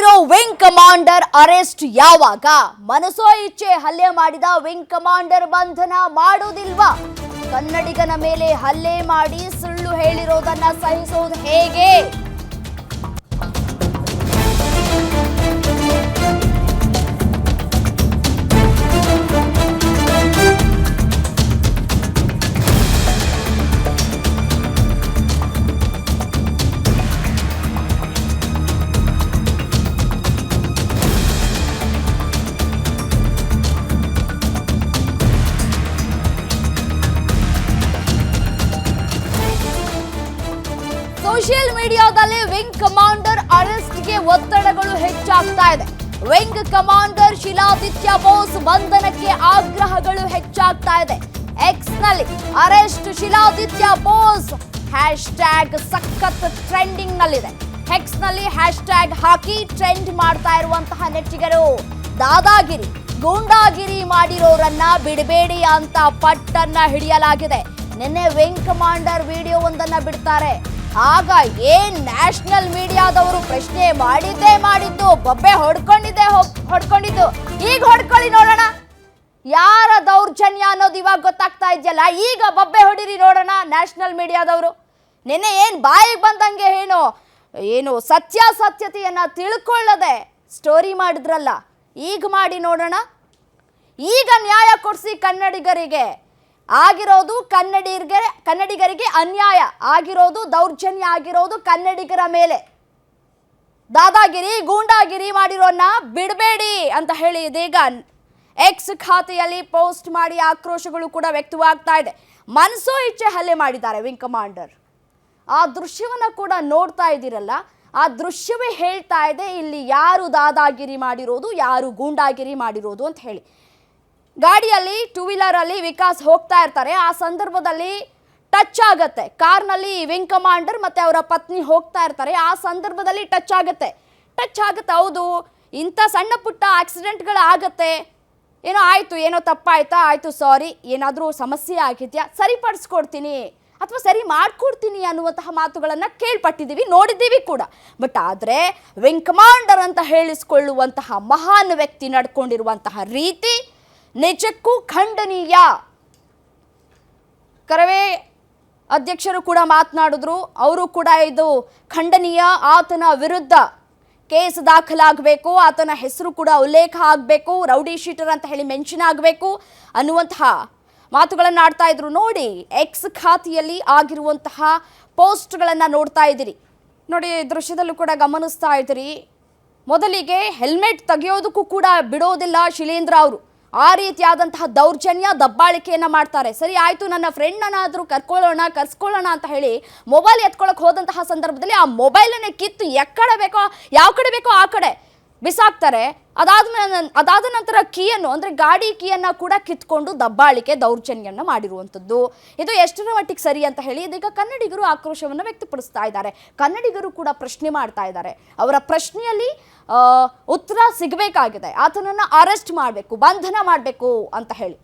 ಮಾಡಿರೋ wing commander arrest ಯಾವಾಗ? ಮನಸೋ ಇಚ್ಛೆ ಹಲ್ಲೆ ಮಾಡಿದ ವಿಂಗ್ ಕಮಾಂಡರ್ ಬಂಧನ ಮಾಡೋದಿಲ್ವಾ ಕನ್ನಡಿಗನ ಮೇಲೆ ಹಲ್ಲೆ ಮಾಡಿ ಸುಳ್ಳು ಹೇಳಿರೋದನ್ನ ಸಹಿಸೋದು ಹೇಗೆ? ಸೋಷಿಯಲ್ ಮೀಡಿಯಾದಲ್ಲಿ ವಿಂಗ್ ಕಮಾಂಡರ್ ಅರೆಸ್ಟ್ಗೆ ಒತ್ತಡಗಳು ಹೆಚ್ಚಾಗ್ತಾ ಇದೆ. ವಿಂಗ್ ಕಮಾಂಡರ್ ಶಿಲಾದಿತ್ಯ ಬೋಸ್ ಬಂಧನಕ್ಕೆ ಆಗ್ರಹಗಳು ಹೆಚ್ಚಾಗ್ತಾ ಇದೆ. ಎಕ್ಸ್ನಲ್ಲಿ arrest Shiladitya Bose. Hash tag ಸಖತ್ ಟ್ರೆಂಡಿಂಗ್ ನಲ್ಲಿದೆ ಎಕ್ಸ್ನಲ್ಲಿ ಹ್ಯಾಶ್ ಟ್ಯಾಗ್ ಹಾಕಿ ಟ್ರೆಂಡ್ ಮಾಡ್ತಾ ಇರುವಂತಹ ನೆಟ್ಟಿಗರು ದಾದಾಗಿರಿ, ಗೂಂಡಾಗಿರಿ ಮಾಡಿರೋರನ್ನ ಬಿಡಬೇಡಿ ಅಂತ ಪಟ್ಟನ್ನ ಹಿಡಿಯಲಾಗಿದೆ. ನಿನ್ನೆ ವಿಂಗ್ ಕಮಾಂಡರ್ ವಿಡಿಯೋ ಒಂದನ್ನ ಬಿಡ್ತಾರೆ. ಆಗ ಏನ್ ನ್ಯಾಷನಲ್ ಮೀಡಿಯಾದವರು ಪ್ರಶ್ನೆ ಮಾಡಿದ್ದೇ ಮಾಡಿದ್ದು, ಬೊಬ್ಬೆ ಹೊಡ್ಕೊಂಡಿದ್ದೆ ಹೊಡ್- ಹೊಡ್ಕೊಂಡಿದ್ದು. ಈಗ ಹೊಡ್ಕೊಳ್ಳಿ ನೋಡೋಣ. ಯಾರ ದೌರ್ಜನ್ಯ ಅನ್ನೋದು ಇವಾಗ ಗೊತ್ತಾಗ್ತಾ ಇದೆಯಲ್ಲ, ಈಗ ಬೊಬ್ಬೆ ಹೊಡಿರಿ ನೋಡೋಣ ನ್ಯಾಷನಲ್ ಮೀಡಿಯಾದವರು. ನಿನ್ನೆ ಏನ್ ಬಾಯಿಗೆ ಬಂದಂಗೆ ಏನು ಏನು ಸತ್ಯಾಸತ್ಯತೆಯನ್ನ ತಿಳ್ಕೊಳ್ಳದೆ ಸ್ಟೋರಿ ಮಾಡಿದ್ರಲ್ಲ, ಈಗ ಮಾಡಿ ನೋಡೋಣ. ಈಗ ನ್ಯಾಯ ಕೊಡಿಸಿ ಕನ್ನಡಿಗರಿಗೆ ಆಗಿರೋದು ಕನ್ನಡಿಗರಿಗೆ ಕನ್ನಡಿಗರಿಗೆ ಅನ್ಯಾಯ. ಆಗಿರೋದು ದೌರ್ಜನ್ಯ ಆಗಿರೋದು ಕನ್ನಡಿಗರ ಮೇಲೆ. ದಾದಾಗಿರಿ, ಗೂಂಡಾಗಿರಿ ಮಾಡಿರೋನ್ನ ಬಿಡಬೇಡಿ ಅಂತ ಹೇಳಿ ಇದೀಗ ಎಕ್ಸ್ ಖಾತೆಯಲ್ಲಿ ಪೋಸ್ಟ್ ಮಾಡಿ ಆಕ್ರೋಶಗಳು ಕೂಡ ವ್ಯಕ್ತವಾಗ್ತಾ ಇದೆ. ಮನಸೋ ಇಚ್ಛೆ ಹಲ್ಲೆ ಮಾಡಿದ್ದಾರೆ ವಿಂಗ್ ಕಮಾಂಡರ್ ಆ ದೃಶ್ಯವನ್ನು ಕೂಡ ನೋಡ್ತಾ ಇದ್ದೀರಲ್ಲ? ಆ ದೃಶ್ಯವೇ ಹೇಳ್ತಾ ಇದೆ ಇಲ್ಲಿ ಯಾರು ದಾದಾಗಿರಿ ಮಾಡಿರೋದು, ಯಾರು ಗೂಂಡಾಗಿರಿ ಮಾಡಿರೋದು ಅಂತ ಹೇಳಿ. ಗಾಡಿಯಲ್ಲಿ ಟೂ ವೀಲರಲ್ಲಿ ವಿಕಾಸ್ ಹೋಗ್ತಾ ಇರ್ತಾರೆ. ಆ ಸಂದರ್ಭದಲ್ಲಿ ಟಚ್ ಆಗುತ್ತೆ. ಕಾರ್ನಲ್ಲಿ ವಿಂಗ್ ಕಮಾಂಡರ್ ಮತ್ತೆ ಅವರ ಪತ್ನಿ ಹೋಗ್ತಾ ಇರ್ತಾರೆ. ಆ ಸಂದರ್ಭದಲ್ಲಿ ಟಚ್ ಆಗತ್ತೆ. ಟಚ್ ಆಗುತ್ತೆ, ಹೌದು. ಇಂಥ ಸಣ್ಣ ಪುಟ್ಟ ಆಕ್ಸಿಡೆಂಟ್ಗಳು ಆಗುತ್ತೆ. ಏನೋ ಆಯಿತು, ಏನೋ ತಪ್ಪಾಯ್ತಾ? ಆಯಿತು ಸಾರಿ ಏನಾದರೂ ಸಮಸ್ಯೆ ಆಗಿದೆಯಾ? ಸರಿಪಡಿಸ್ಕೊಡ್ತೀನಿ. ಅಥವಾ ಸರಿ ಮಾಡ್ಕೊಡ್ತೀನಿ ಅನ್ನುವಂತಹ ಮಾತುಗಳನ್ನು ಕೇಳ್ಪಟ್ಟಿದ್ದೀವಿ, ನೋಡಿದ್ದೀವಿ ಕೂಡ. ಬಟ್ ಆದರೆ ವಿಂಗ್ ಕಮಾಂಡರ್ ಅಂತ ಹೇಳಿಸ್ಕೊಳ್ಳುವಂತಹ ಮಹಾನ್ ವ್ಯಕ್ತಿ ನಡ್ಕೊಂಡಿರುವಂತಹ ರೀತಿ ನಿಜಕ್ಕೂ ಖಂಡನೀಯ. ಕರವೇ ಅಧ್ಯಕ್ಷರು ಕೂಡ ಮಾತನಾಡಿದ್ರು, ಅವರು ಕೂಡ ಇದು ಖಂಡನೀಯ, ಆತನ ವಿರುದ್ಧ ಕೇಸ್ ದಾಖಲಾಗಬೇಕು, ಆತನ ಹೆಸರು ಕೂಡ ಉಲ್ಲೇಖ ಆಗಬೇಕು, ರೌಡಿ ಶೀಟರ್ ಅಂತ ಹೇಳಿ ಮೆನ್ಷನ್ ಆಗಬೇಕು ಅನ್ನುವಂತಹ ಮಾತುಗಳನ್ನು ಆಡ್ತಾ ಇದ್ರು. ನೋಡಿ ಎಕ್ಸ್ ಖಾತೆಯಲ್ಲಿ ಆಗಿರುವಂತಹ ಪೋಸ್ಟ್ಗಳನ್ನು ನೋಡ್ತಾ ಇದ್ದೀರಿ. ನೋಡಿ ದೃಶ್ಯದಲ್ಲೂ ಕೂಡ ಗಮನಿಸ್ತಾ ಇದ್ದೀರಿ. ಮೊದಲಿಗೆ ಹೆಲ್ಮೆಟ್ ತೆಗೆಯೋದಕ್ಕೂ ಕೂಡ ಬಿಡೋದಿಲ್ಲ ಶಿಲೇಂದ್ರ ಅವರು. ಆ ರೀತಿಯಾದಂತಹ ದೌರ್ಜನ್ಯ ದಬ್ಬಾಳಿಕೆಯನ್ನು ಮಾಡ್ತಾರೆ. ಸರಿ, ಆಯಿತು, ನನ್ನ ಫ್ರೆಂಡ್ನಾದರೂ ಕರ್ಕೊಳ್ಳೋಣ, ಕರ್ಸ್ಕೊಳ್ಳೋಣ ಅಂತ ಹೇಳಿ ಮೊಬೈಲ್ ಎತ್ಕೊಳ್ಳೋಕೆ ಹೋದಂತಹ ಸಂದರ್ಭದಲ್ಲಿ ಆ ಮೊಬೈಲನ್ನೇ ಕಿತ್ತು ಎಕ್ಕಡೆ ಬೇಕೋ, ಯಾವ ಕಡೆ ಬೇಕೋ ಆ ಕಡೆ ಬಿಸಾಕ್ತಾರೆ. ಅದಾದ ಅದಾದ ನಂತರ ಕೀಯನ್ನು, ಅಂದರೆ ಗಾಡಿ ಕೀಯನ್ನು ಕೂಡ ಕಿತ್ಕೊಂಡು ದಬ್ಬಾಳಿಕೆ ದೌರ್ಜನ್ಯವನ್ನು ಮಾಡಿರುವಂಥದ್ದು. ಇದು ಎಷ್ಟರ ಮಟ್ಟಿಗೆ ಸರಿ ಅಂತ ಹೇಳಿ ಇದೀಗ ಕನ್ನಡಿಗರು ಆಕ್ರೋಶವನ್ನು ವ್ಯಕ್ತಪಡಿಸ್ತಾ ಇದ್ದಾರೆ. ಕನ್ನಡಿಗರು ಕೂಡ ಪ್ರಶ್ನೆ ಮಾಡ್ತಾ ಇದ್ದಾರೆ. ಅವರ ಪ್ರಶ್ನೆಯಲ್ಲಿ ಉತ್ತರ ಸಿಗಬೇಕಾಗಿದೆ. ಆತನನ್ನು ಅರೆಸ್ಟ್ ಮಾಡಬೇಕು ಬಂಧನ ಮಾಡಬೇಕು ಅಂತ ಹೇಳಿ.